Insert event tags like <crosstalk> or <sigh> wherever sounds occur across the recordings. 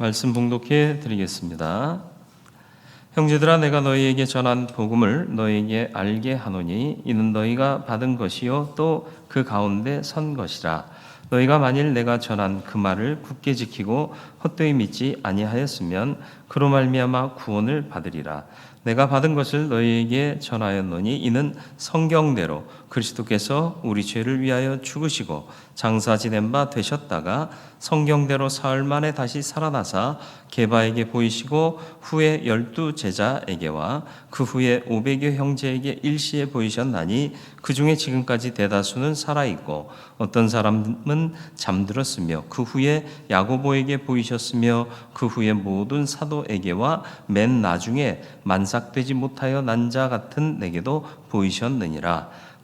말씀 봉독해 드리겠습니다. 형제들아 내가 너희에게 전한 복음을 너희에게 알게 하노니 이는 너희가 받은 것이요 또 그 가운데 선 것이라 너희가 만일 내가 전한 그 말을 굳게 지키고 헛되이 믿지 아니하였으면 그로 말미암아 구원을 받으리라 내가 받은 것을 너희에게 전하였노니 이는 성경대로 그리스도께서 우리 죄를 위하여 죽으시고 장사 지낸 바 되셨다가 성경대로 사흘 만에 다시 살아나사 게바에게 보이시고 후에 열두 제자에게와 그 후에 오백여 형제에게 일시에 보이셨나니 그 중에 지금까지 대다수는 살아 있고 어떤 사람은 잠들었으며 그 후에 야고보에게 보이셨으며 그 후에 모든 사도에게와 맨 나중에 만삭되지 못하여 난 자 같은 내게도 보이셨느니라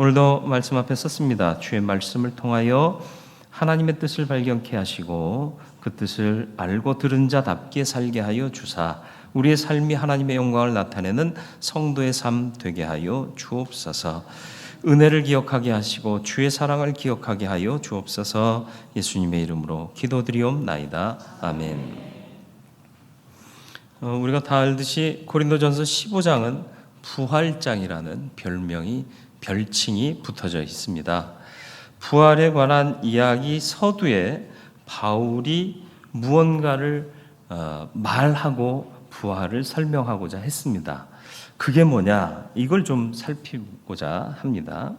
오늘도 말씀 앞에 썼습니다. 주의 말씀을 통하여 하나님의 뜻을 발견케 하시고 그 뜻을 알고 들은 자답게 살게 하여 주사 우리의 삶이 하나님의 영광을 나타내는 성도의 삶 되게 하여 주옵소서. 은혜를 기억하게 하시고 주의 사랑을 기억하게 하여 주옵소서. 예수님의 이름으로 기도드리옵나이다. 아멘. 어, 우리가 다 알듯이 고린도전서 15장은 부활장이라는 별명이 별칭이 붙어져 있습니다. 부활에 관한 이야기 서두에 바울이 무언가를 어, 말하고 부활을 설명하고자 했습니다. 그게 뭐냐? 이걸 좀 살피고자 합니다.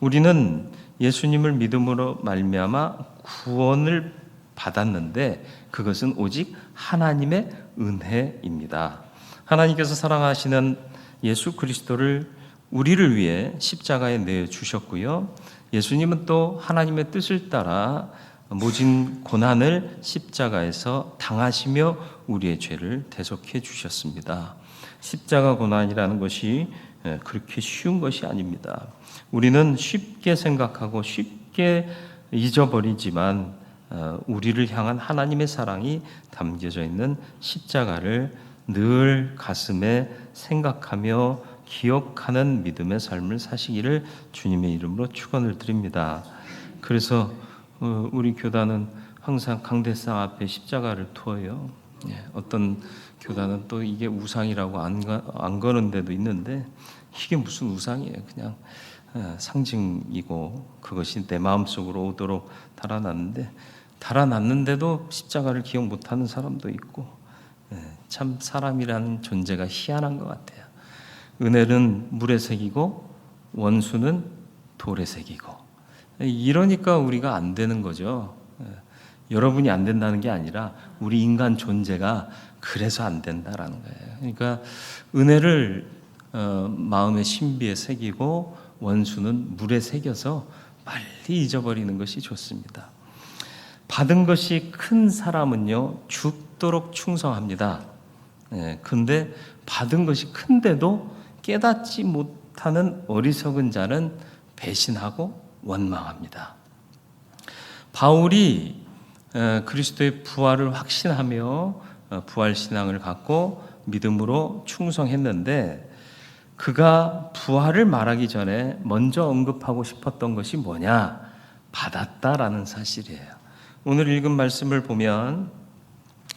우리는 예수님을 믿음으로 말미암아 구원을 받았는데 그것은 오직 하나님의 은혜입니다. 하나님께서 사랑하시는 예수 그리스도를 우리를 위해 십자가에 내 주셨고요. 예수님은 또 하나님의 뜻을 따라 모진 고난을 십자가에서 당하시며 우리의 죄를 대속해 주셨습니다. 십자가 고난이라는 것이 예, 그렇게 쉬운 것이 아닙니다. 우리는 쉽게 생각하고 쉽게 잊어버리지만 어, 우리를 향한 하나님의 사랑이 담겨져 있는 십자가를 늘 가슴에 생각하며 기억하는 믿음의 삶을 사시기를 주님의 이름으로 축원을 드립니다. 그래서 어, 우리 교단은 항상 강대상 앞에 십자가를 두어요. 예, 어떤 교단은 또 이게 우상이라고 안, 가- 안 거는 데도 있는데 이게 무슨 우상이에요? 그냥 어, 상징이고 그것이 내 마음 속으로 오도록 달아났는데 달아났는데도 십자가를 기억 못하는 사람도 있고 예, 참 사람이라는 존재가 희한한 것 같아요. 은혜는 물에 새기고 원수는 돌에 새기고 이러니까 우리가 안 되는 거죠. 예, 여러분이 안 된다는 게 아니라 우리 인간 존재가 그래서 안 된다라는 거예요. 그러니까 은혜를 어, 마음의 신비에 새기고 원수는 물에 새겨서 빨리 잊어버리는 것이 좋습니다. 받은 것이 큰 사람은요 죽도록 충성합니다. 예, 근데 받은 것이 큰데도 깨닫지 못하는 어리석은 자는 배신하고 원망합니다. 바울이 어, 그리스도의 부활을 확신하며 어, 부활 신앙을 갖고 믿음으로 충성했는데 그가 부활을 말하기 전에 먼저 언급하고 싶었던 것이 뭐냐? 받았다라는 사실이에요. 오늘 읽은 말씀을 보면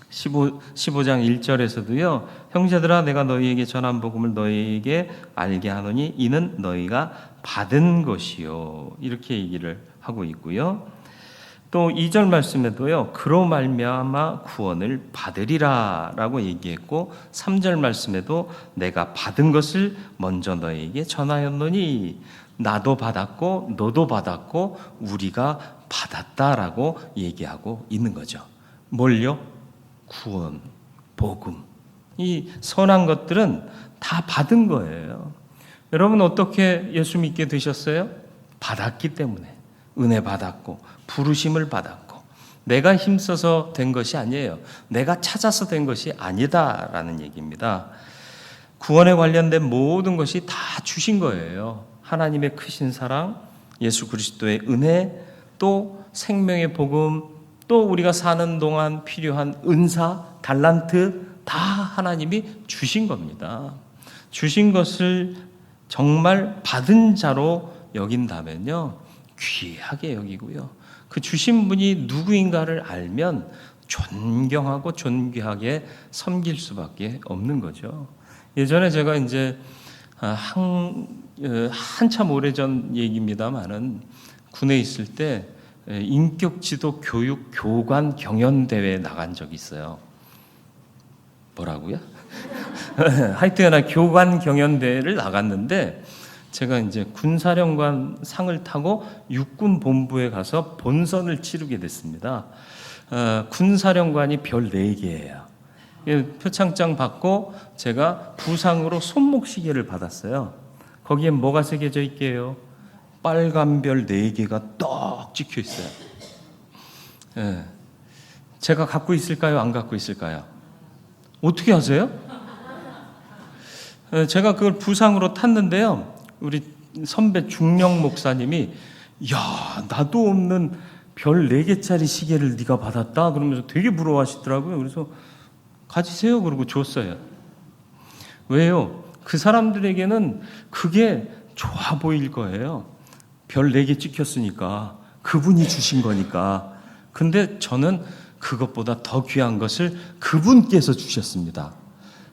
15, 15장 1절에서도요. 형제들아 내가 너희에게 전한 복음을 너희에게 알게 하노니 이는 너희가 받은 것이요. 이렇게 얘기를 하고 있고요. 또 2절 말씀에도요. 그로 말미암아 구원을 받으리라라고 얘기했고 3절 말씀에도 내가 받은 것을 먼저 너희에게 전하였노니 나도 받았고 너도 받았고 우리가 받았다라고 얘기하고 있는 거죠. 뭘요? 구원, 복음. 이 선한 것들은 다 받은 거예요. 여러분 어떻게 예수 믿게 되셨어요? 받았기 때문에 은혜 받았고 부르심을 받았고 내가 힘써서 된 것이 아니에요. 내가 찾아서 된 것이 아니다라는 얘기입니다. 구원에 관련된 모든 것이 다 주신 거예요. 하나님의 크신 사랑, 예수 그리스도의 은혜, 또 생명의 복음, 또 우리가 사는 동안 필요한 은사, 달란트 다 하나님이 주신 겁니다. 주신 것을 정말 받은 자로 여긴다면요. 귀하게 여기고요. 그 주신 분이 누구인가를 알면 존경하고 존귀하게 섬길 수밖에 없는 거죠. 예전에 제가 이제 아, 한, 어, 한참 오래전 얘기입니다만은 군에 있을 때 에, 인격 지도 교육 교관 경연 대회에 나간 적이 있어요. 뭐라고요? <laughs> 하여튼 나 교관 경연 대회를 나갔는데 제가 이제 군사령관 상을 타고 육군 본부에 가서 본선을 치르게 됐습니다. 어, 군사령관이 별 4개예요. 표창장 받고 제가 부상으로 손목 시계를 받았어요. 거기에 뭐가 새겨져 있게요? 빨간 별 4개가 떡 찍혀 있어요. 예. 제가 갖고 있을까요? 안 갖고 있을까요? 어떻게 하세요? 예, 제가 그걸 부상으로 탔는데요. 우리 선배 중령 목사님이 야 나도 없는 별 4개짜리 시계를 네가 받았다 그러면서 되게 부러워하시더라고요. 그래서 가지세요 그러고 줬어요. 왜요? 그 사람들에게는 그게 좋아 보일 거예요. 별 4개 찍혔으니까 그분이 주신 거니까. 근데 저는 그것보다 더 귀한 것을 그분께서 주셨습니다.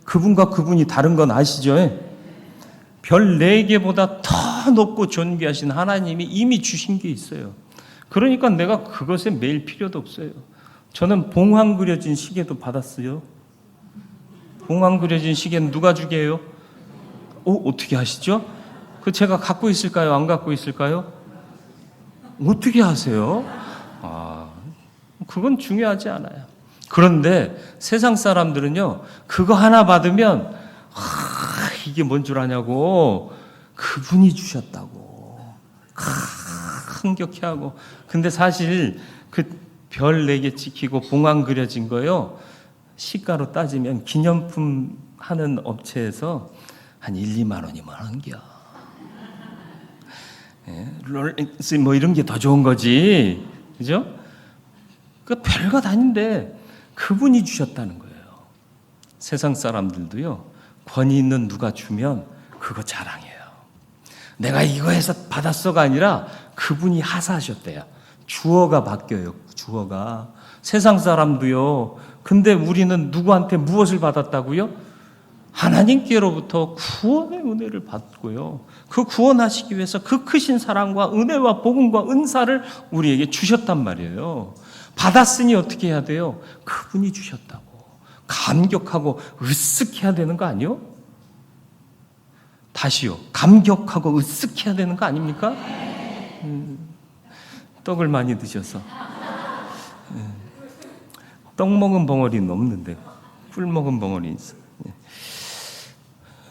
그분과 그분이 다른 건 아시죠? 별 4개보다 더 높고 존귀하신 하나님이 이미 주신 게 있어요. 그러니까 내가 그것에 매일 필요도 없어요. 저는 봉황 그려진 시계도 받았어요. 봉황 그려진 시계는 누가 주게요? 어, 어떻게 하시죠? 그 제가 갖고 있을까요? 안 갖고 있을까요? 어떻게 하세요? 아, 그건 중요하지 않아요. 그런데 세상 사람들은요, 그거 하나 받으면, 아, 이게 뭔 줄 아냐고, 그분이 주셨다고. 아, 흥격해하고. 근데 사실 그 별 네 개 찍히고 봉황 그려진 거요, 시가로 따지면 기념품 하는 업체에서 한 1, 2만 원이면 한겨. 예, 롤렉스 뭐 이런 게 더 좋은 거지. 그죠? 그 별거 아닌데 그분이 주셨다는 거예요. 세상 사람들도요. 권위 있는 누가 주면 그거 자랑해요. 내가 이거에서 받았어가 아니라 그분이 하사하셨대요. 주어가 바뀌어요. 주어가. 세상 사람도요. 근데 우리는 누구한테 무엇을 받았다고요? 하나님께로부터 구원의 은혜를 받고요. 그 구원하시기 위해서 그 크신 사랑과 은혜와 복음과 은사를 우리에게 주셨단 말이에요. 받았으니 어떻게 해야 돼요? 그분이 주셨다고. 감격하고 으쓱해야 되는 거 아니요? 다시요. 감격하고 으쓱해야 되는 거 아닙니까? 음, 떡을 많이 드셔서. 음, 떡 먹은 벙어리는 없는데 꿀 먹은 벙어리 있어. 예.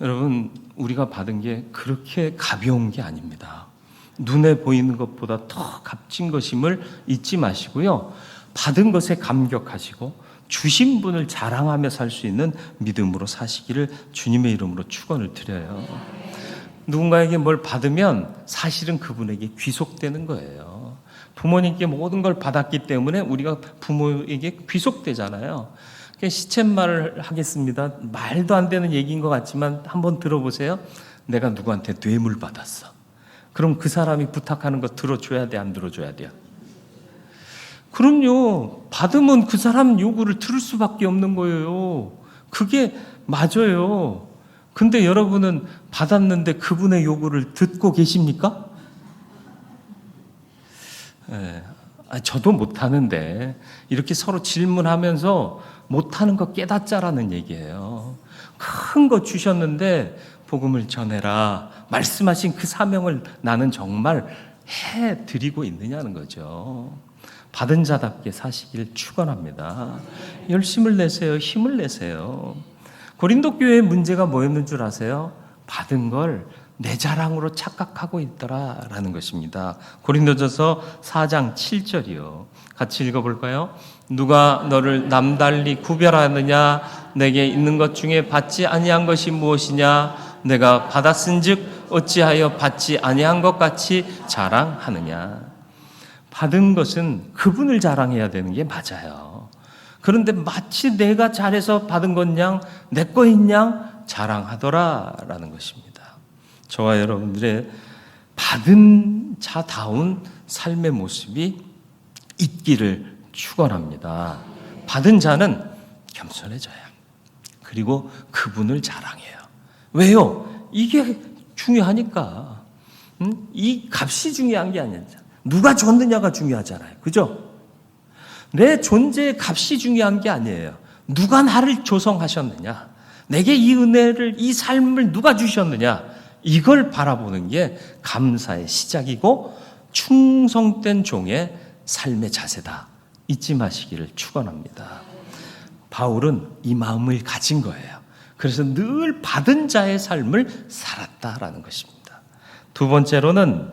여러분 우리가 받은 게 그렇게 가벼운 게 아닙니다. 눈에 보이는 것보다 더 값진 것임을 잊지 마시고요. 받은 것에 감격하시고 주신 분을 자랑하며 살 수 있는 믿음으로 사시기를 주님의 이름으로 축원을 드려요. 누군가에게 뭘 받으면 사실은 그분에게 귀속되는 거예요. 부모님께 모든 걸 받았기 때문에 우리가 부모에게 귀속되잖아요. 시쳇말을 하겠습니다. 말도 안 되는 얘기인 것 같지만 한번 들어보세요. 내가 누구한테 뇌물 받았어. 그럼 그 사람이 부탁하는 거 들어줘야 돼, 안 들어줘야 돼요? 그럼요. 받으면 그 사람 요구를 들을 수밖에 없는 거예요. 그게 맞아요. 근데 여러분은 받았는데 그분의 요구를 듣고 계십니까? 예, 아, 저도 못하는데 이렇게 서로 질문하면서 못하는 거 깨닫자라는 얘기예요. 큰 거 주셨는데 복음을 전해라 말씀하신 그 사명을 나는 정말 해 드리고 있느냐는 거죠. 받은 자답게 사시길 축원합니다. 열심을 내세요. 힘을 내세요. 고린도 교회의 문제가 뭐였는 줄 아세요? 받은 걸 내 자랑으로 착각하고 있더라라는 것입니다. 고린도전서 4장 7절이요. 같이 읽어 볼까요? 누가 너를 남달리 구별하느냐 내게 있는 것 중에 받지 아니한 것이 무엇이냐 내가 받았은즉 어찌하여 받지 아니한 것 같이 자랑하느냐 받은 것은 그분을 자랑해야 되는 게 맞아요. 그런데 마치 내가 잘해서 받은 것냥 내 거인 양 자랑하더라라는 것입니다. 저와 여러분들의 받은 자다운 삶의 모습이 있기를 축원합니다. 받은 자는 겸손해져요. 그리고 그분을 자랑해요. 왜요? 이게 중요하니까. 음? 이 값이 중요한 게 아니야. 누가 줬느냐가 중요하잖아요. 그죠? 내 존재의 값이 중요한 게 아니에요. 누가 나를 조성하셨느냐? 내게 이 은혜를, 이 삶을 누가 주셨느냐? 이걸 바라보는 게 감사의 시작이고 충성된 종의 삶의 자세다. 잊지 마시기를 축원합니다. 바울은 이 마음을 가진 거예요. 그래서 늘 받은 자의 삶을 살았다라는 것입니다. 두 번째로는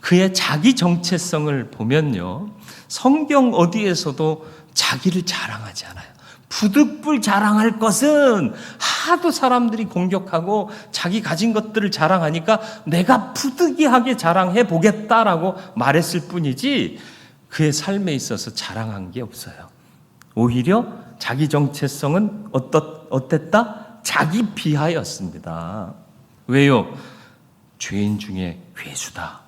그의 자기 정체성을 보면요. 성경 어디에서도 자기를 자랑하지 않아요. 부득불 자랑할 것은 하도 사람들이 공격하고 자기 가진 것들을 자랑하니까 내가 부득이하게 자랑해 보겠다라고 말했을 뿐이지 그의 삶에 있어서 자랑한 게 없어요. 오히려 자기 정체성은 어떻, 어땠다? 자기 비하였습니다. 왜요? 죄인 중에 괴수다.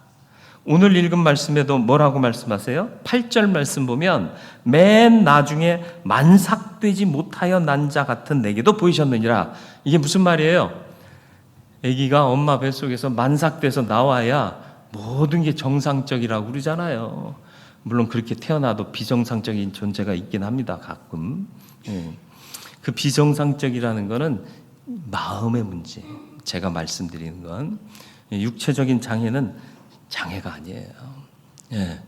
오늘 읽은 말씀에도 뭐라고 말씀하세요? 8절 말씀 보면 맨 나중에 만삭되지 못하여 난 자 같은 내게도 보이셨느니라. 이게 무슨 말이에요? 아기가 엄마 뱃속에서 만삭돼서 나와야 모든 게 정상적이라고 그러잖아요. 물론 그렇게 태어나도 비정상적인 존재가 있긴 합니다. 가끔. 예. 그 비정상적이라는 거는 마음의 문제. 제가 말씀드리는 건 육체적인 장애는 장애가 아니에요. 예.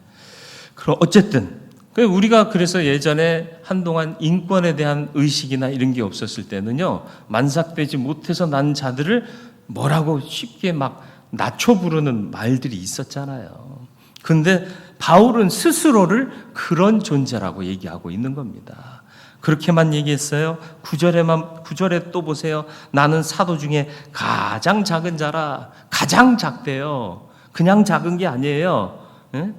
그럼 어쨌든 그 우리가 그래서 예전에 한동안 인권에 대한 의식이나 이런 게 없었을 때는요 만삭되지 못해서 난 자들을 뭐라고 쉽게 막 낮춰 부르는 말들이 있었잖아요. 근데 바울은 스스로를 그런 존재라고 얘기하고 있는 겁니다. 그렇게만 얘기했어요. 구절에만 구절에 또 보세요. 나는 사도 중에 가장 작은 자라. 가장 작대요. 그냥 작은 게 아니에요. 예?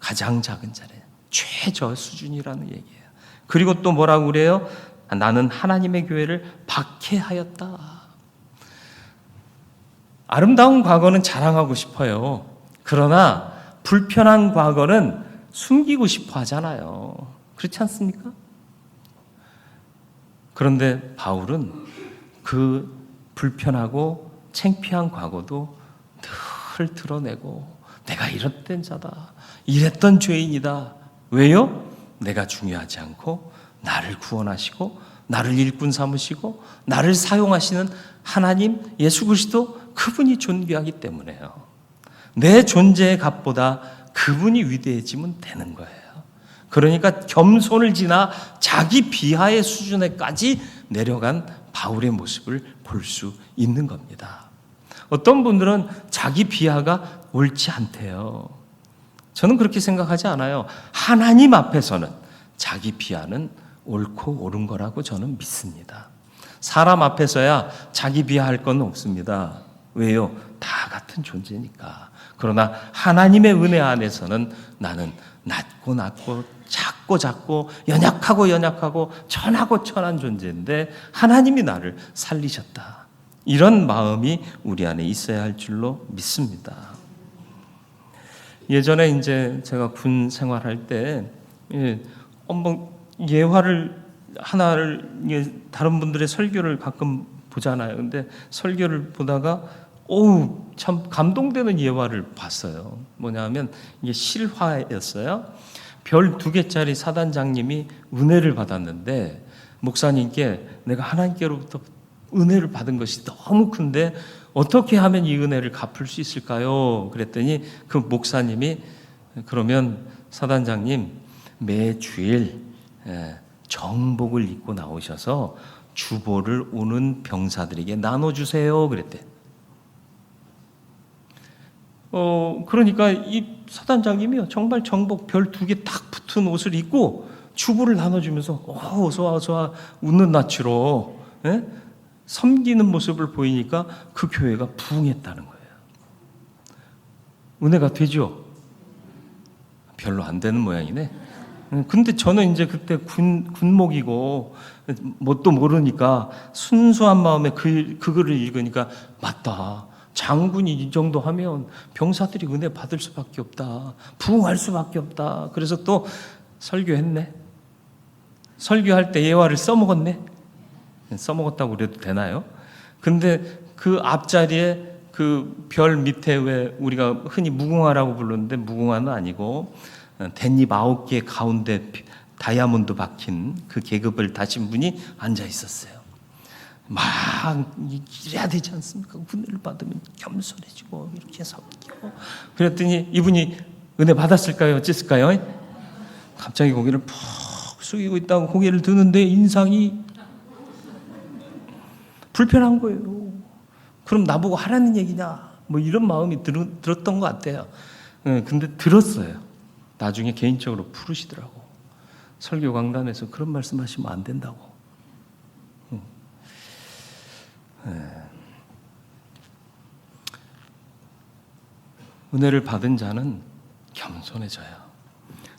가장 작은 자래. 최저 수준이라는 얘기예요. 그리고 또 뭐라고 그래요? 나는 하나님의 교회를 박해하였다. 아름다운 과거는 자랑하고 싶어요. 그러나 불편한 과거는 숨기고 싶어 하잖아요. 그렇지 않습니까? 그런데 바울은 그 불편하고 창피한 과거도 늘 드러내고 내가 이랬던 자다. 이랬던 죄인이다. 왜요? 내가 중요하지 않고 나를 구원하시고 나를 일꾼 삼으시고 나를 사용하시는 하나님 예수 그리스도 그분이 존귀하기 때문에요. 내 존재의 값보다 그분이 위대해지면 되는 거예요. 그러니까 겸손을 지나 자기 비하의 수준에까지 내려간 바울의 모습을 볼 수 있는 겁니다. 어떤 분들은 자기 비하가 옳지 않대요. 저는 그렇게 생각하지 않아요. 하나님 앞에서는 자기 비하는 옳고 옳은 거라고 저는 믿습니다. 사람 앞에서야 자기 비하할 건 없습니다. 왜요? 다 같은 존재니까. 그러나 하나님의 은혜 안에서는 나는 낮고 낮고 작고 작고 연약하고 연약하고 천하고 천한 존재인데 하나님이 나를 살리셨다. 이런 마음이 우리 안에 있어야 할 줄로 믿습니다. 예전에 이제 제가 군 생활할 때 예, 한번 예화를 하나를 예, 다른 분들의 설교를 가끔 보잖아요. 근데 설교를 보다가 오우 참 감동되는 예화를 봤어요. 뭐냐면 이게 실화였어요. 별 두 개짜리 사단장님이 은혜를 받았는데 목사님께 내가 하나님께로부터 은혜를 받은 것이 너무 큰데 어떻게 하면 이 은혜를 갚을 수 있을까요? 그랬더니 그 목사님이 그러면 사단장님 매 주일 예, 정복을 입고 나오셔서 주보를 오는 병사들에게 나눠주세요. 그랬대. 어, 그러니까 이 사단장님이요. 정말 정복 별 두 개 딱 붙은 옷을 입고 주부를 나눠주면서, 어, 어서와, 어서와, 웃는 낯으로, 예? 섬기는 모습을 보이니까 그 교회가 부흥했다는 거예요. 은혜가 되죠? 별로 안 되는 모양이네. 음, 근데 저는 이제 그때 군, 군목이고, 뭣도 모르니까 순수한 마음에 그, 그 글을 읽으니까, 맞다. 장군이 이 정도 하면 병사들이 은혜 받을 수밖에 없다. 부흥할 수밖에 없다. 그래서 또 설교했네. 설교할 때 예화를 써먹었네. 써먹었다고 그래도 되나요? 근데 그 앞자리에 그 별 밑에 왜 우리가 흔히 무궁화라고 부르는데 무궁화는 아니고 어, 댄잎 아홉 개 가운데 피- 다이아몬드 박힌 그 계급을 다신 분이 앉아 있었어요. 막 이래야 되지 않습니까? 은혜를 받으면 겸손해지고 이렇게 섬기고 그랬더니 이분이 은혜 받았을까요? 어쨌을까요? 갑자기 고개를 푹 숙이고 있다고 고개를 드는데 인상이 불편한 거예요. 그럼 나보고 하라는 얘기냐? 뭐 이런 마음이 들, 들었던 것 같아요. 예, 근데 들었어요. 나중에 개인적으로 부르시더라고. 설교 강단에서 그런 말씀하시면 안 된다고. 음. 예. 은혜를 받은 자는 겸손해져요.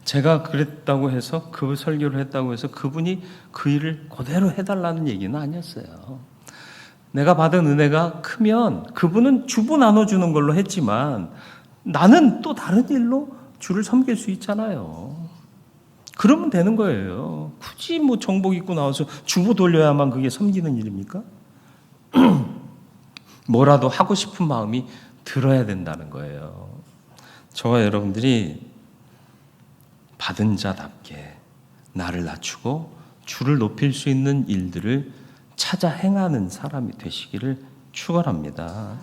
제가 그랬다고 해서 그 설교를 했다고 해서 그분이 그 일을 그대로 해달라는 얘기는 아니었어요. 내가 받은 은혜가 크면 그분은 주부 나눠주는 걸로 했지만 나는 또 다른 일로 주를 섬길 수 있잖아요. 그러면 되는 거예요. 굳이 뭐 정복 입고 나와서 주부 돌려야만 그게 섬기는 일입니까? <clears throat> 뭐라도 하고 싶은 마음이 들어야 된다는 거예요. 저와 여러분들이 받은 자답게 나를 낮추고 주를 높일 수 있는 일들을 찾아 행하는 사람이 되시기를 축원합니다.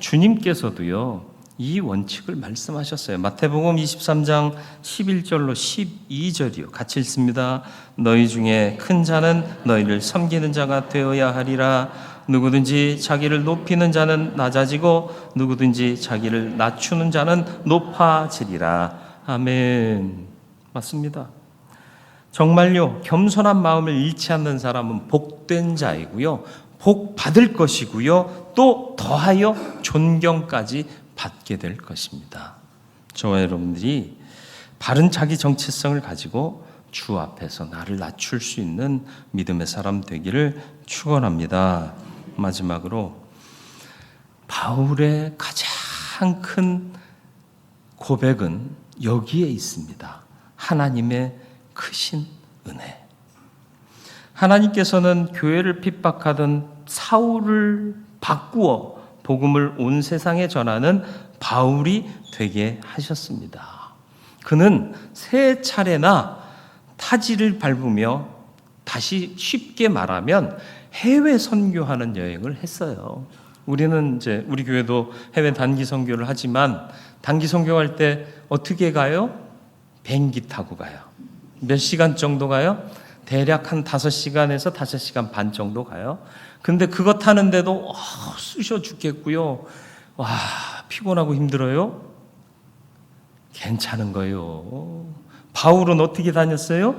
주님께서도요. 이 원칙을 말씀하셨어요. 마태복음 23장 11절로 12절이요. 같이 읽습니다. 너희 중에 큰 자는 너희를 섬기는 자가 되어야 하리라. 누구든지 자기를 높이는 자는 낮아지고 누구든지 자기를 낮추는 자는 높아지리라. 아멘. 맞습니다. 정말요, 겸손한 마음을 잃지 않는 사람은 복된 자이고요, 복 받을 것이고요, 또 더하여 존경까지 받게 될 것입니다. 저와 여러분들이 바른 자기 정체성을 가지고 주 앞에서 나를 낮출 수 있는 믿음의 사람 되기를 축원합니다. 마지막으로 바울의 가장 큰 고백은 여기에 있습니다. 하나님의 크신 은혜. 하나님께서는 교회를 핍박하던 사울을 바꾸어 복음을 온 세상에 전하는 바울이 되게 하셨습니다. 그는 세 차례나 타지를 밟으며 다시 쉽게 말하면 해외 선교하는 여행을 했어요. 우리는 이제 우리 교회도 해외 단기 선교를 하지만 단기 선교할 때 어떻게 가요? 비행기 타고 가요. 몇 시간 정도 가요? 대략 한 5시간에서 5시간 반 정도 가요. 근데 그거 타는데도 어, 쑤셔 죽겠고요. 와, 피곤하고 힘들어요. 괜찮은 거예요. 바울은 어떻게 다녔어요?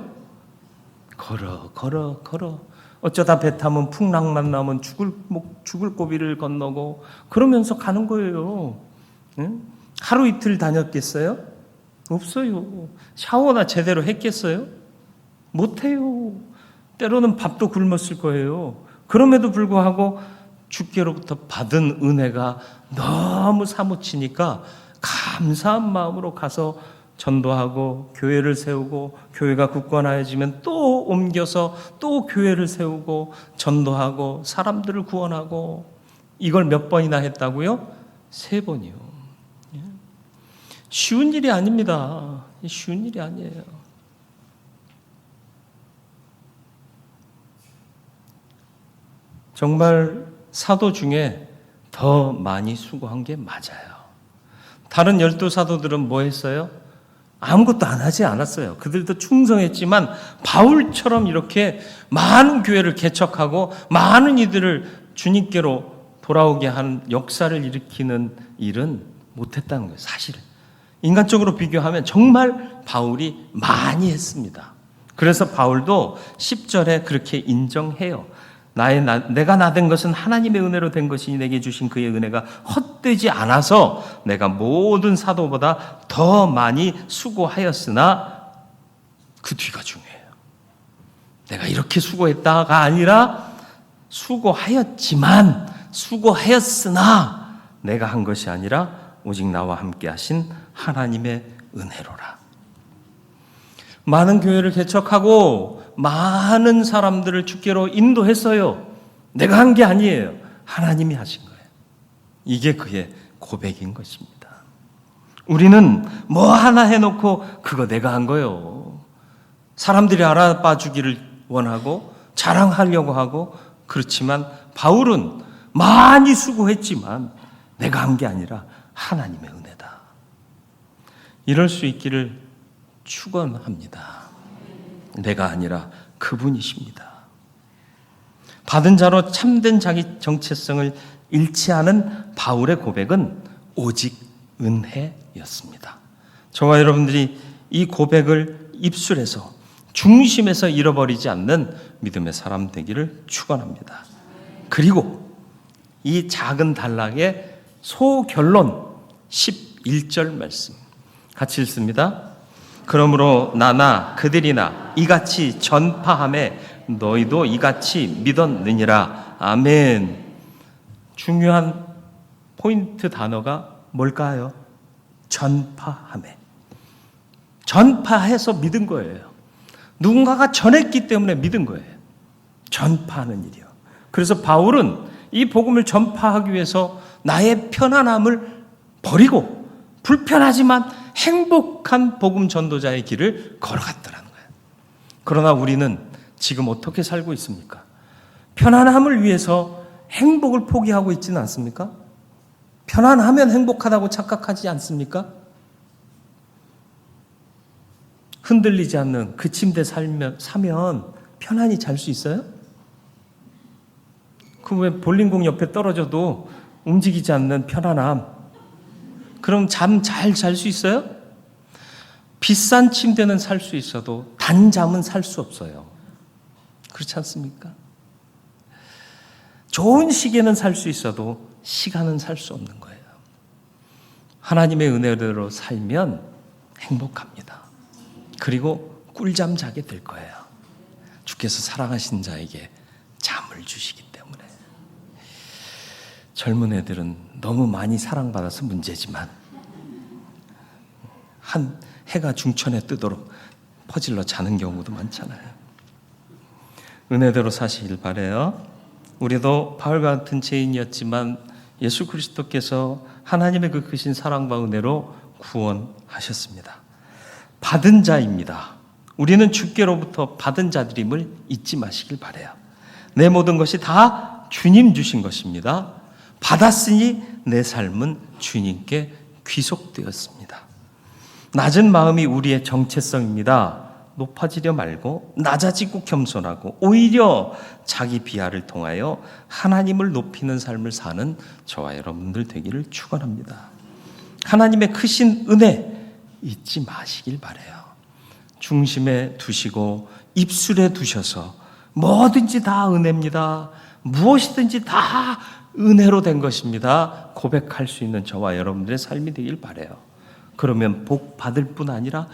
걸어, 걸어, 걸어. 어쩌다 배 타면 풍랑만 나면 죽을 목 죽을 고비를 건너고 그러면서 가는 거예요. 응? 하루 이틀 다녔겠어요? 없어요. 샤워나 제대로 했겠어요? 못해요. 때로는 밥도 굶었을 거예요. 그럼에도 불구하고 주께로부터 받은 은혜가 너무 사무치니까 감사한 마음으로 가서 전도하고 교회를 세우고 교회가 굳건하여지면 또 옮겨서 또 교회를 세우고 전도하고 사람들을 구원하고 이걸 몇 번이나 했다고요? 세 번이요. 예. 쉬운 일이 아닙니다. 쉬운 일이 아니에요. 정말 사도 중에 더 많이 수고한 게 맞아요. 다른 열두 사도들은 뭐 했어요? 아무것도 안 하지 않았어요. 그들도 충성했지만 바울처럼 이렇게 많은 교회를 개척하고 많은 이들을 주님께로 돌아오게 하는 역사를 일으키는 일은 못했다는 거예요. 사실은 인간적으로 비교하면 정말 바울이 많이 했습니다. 그래서 바울도 10절에 그렇게 인정해요. 나의 나, 내가 나된 것은 하나님의 은혜로 된 것이니 내게 주신 그의 은혜가 헛되지 않아서 내가 모든 사도보다 더 많이 수고하였으나 그 뒤가 중요해요. 내가 이렇게 수고했다가 아니라 수고하였지만 수고하였으나 내가 한 것이 아니라 오직 나와 함께 하신 하나님의 은혜로라. 많은 교회를 개척하고 많은 사람들을 주께로 인도했어요. 내가 한 게 아니에요. 하나님이 하신 거예요. 이게 그의 고백인 것입니다. 우리는 뭐 하나 해놓고 그거 내가 한 거요. 사람들이 알아봐 주기를 원하고 자랑하려고 하고 그렇지만 바울은 많이 수고했지만 내가 한 게 아니라 하나님의 은혜다. 이럴 수 있기를 축원합니다. 내가 아니라 그분이십니다. 받은 자로 참된 자기 정체성을 잃지 않은 바울의 고백은 오직 은혜였습니다. 저와 여러분들이 이 고백을 입술에서 중심에서 잃어버리지 않는 믿음의 사람 되기를 축원합니다. 그리고 이 작은 단락의 소결론 11절 말씀 같이 읽습니다. 그러므로 나나 그들이나 이같이 전파함에 너희도 이같이 믿었느니라. 아멘. 중요한 포인트 단어가 뭘까요? 전파함에. 전파해서 믿은 거예요. 누군가가 전했기 때문에 믿은 거예요. 전파하는 일이요. 그래서 바울은 이 복음을 전파하기 위해서 나의 편안함을 버리고 불편하지만 행복한 복음 전도자의 길을 걸어갔더라는 거예요. 그러나 우리는 지금 어떻게 살고 있습니까? 편안함을 위해서 행복을 포기하고 있지는 않습니까? 편안하면 행복하다고 착각하지 않습니까? 흔들리지 않는 그 침대 살면, 사면 편안히 잘 수 있어요? 그 왜 볼링공 옆에 떨어져도 움직이지 않는 편안함. 그럼 잠 잘 잘 수 있어요? 비싼 침대는 살 수 있어도 단잠은 살 수 없어요. 그렇지 않습니까? 좋은 시계는 살 수 있어도 시간은 살 수 없는 거예요. 하나님의 은혜대로 살면 행복합니다. 그리고 꿀잠 자게 될 거예요. 주께서 사랑하신 자에게 잠을 주시기. 젊은 애들은 너무 많이 사랑받아서 문제지만, 한 해가 중천에 뜨도록 퍼질러 자는 경우도 많잖아요. 은혜대로 사시길 바래요. 우리도 바울 같은 죄인이었지만 예수 그리스도께서 하나님의 그 크신 사랑과 은혜로 구원하셨습니다. 받은 자입니다. 우리는 주께로부터 받은 자들임을 잊지 마시길 바래요. 내 모든 것이 다 주님 주신 것입니다. 받았으니 내 삶은 주님께 귀속되었습니다. 낮은 마음이 우리의 정체성입니다. 높아지려 말고 낮아지고 겸손하고 오히려 자기 비하를 통하여 하나님을 높이는 삶을 사는 저와 여러분들 되기를 축원합니다. 하나님의 크신 은혜 잊지 마시길 바래요. 중심에 두시고 입술에 두셔서 뭐든지 다 은혜입니다. 무엇이든지 다 은혜로 된 것입니다. 고백할 수 있는 저와 여러분들의 삶이 되길 바래요. 그러면 복 받을 뿐 아니라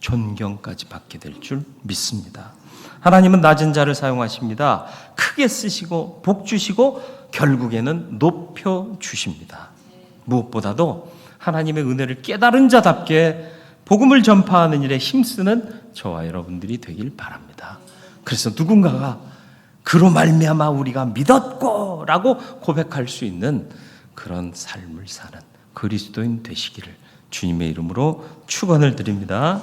존경까지 받게 될 줄 믿습니다. 하나님은 낮은 자를 사용하십니다. 크게 쓰시고 복 주시고 결국에는 높여 주십니다. 무엇보다도 하나님의 은혜를 깨달은 자답게 복음을 전파하는 일에 힘쓰는 저와 여러분들이 되길 바랍니다. 그래서 누군가가 그로 말미암아 우리가 믿었고라고 고백할 수 있는 그런 삶을 사는 그리스도인 되시기를 주님의 이름으로 축원을 드립니다.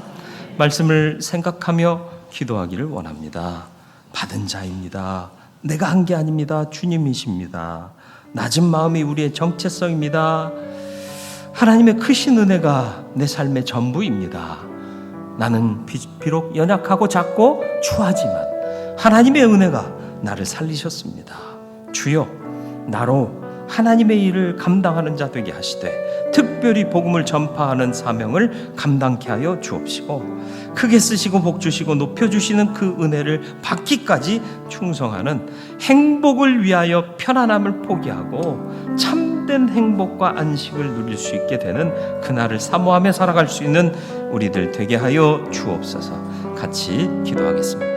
말씀을 생각하며 기도하기를 원합니다. 받은 자입니다. 내가 한 게 아닙니다. 주님이십니다. 낮은 마음이 우리의 정체성입니다. 하나님의 크신 은혜가 내 삶의 전부입니다. 나는 비록 연약하고 작고 추하지만 하나님의 은혜가 나를 살리셨습니다. 주여, 나로 하나님의 일을 감당하는 자 되게 하시되 특별히 복음을 전파하는 사명을 감당케 하여 주옵시고 크게 쓰시고 복 주시고 높여 주시는 그 은혜를 받기까지 충성하는 행복을 위하여 편안함을 포기하고 참된 행복과 안식을 누릴 수 있게 되는 그날을 사모하며 살아갈 수 있는 우리들 되게 하여 주옵소서. 같이 기도하겠습니다.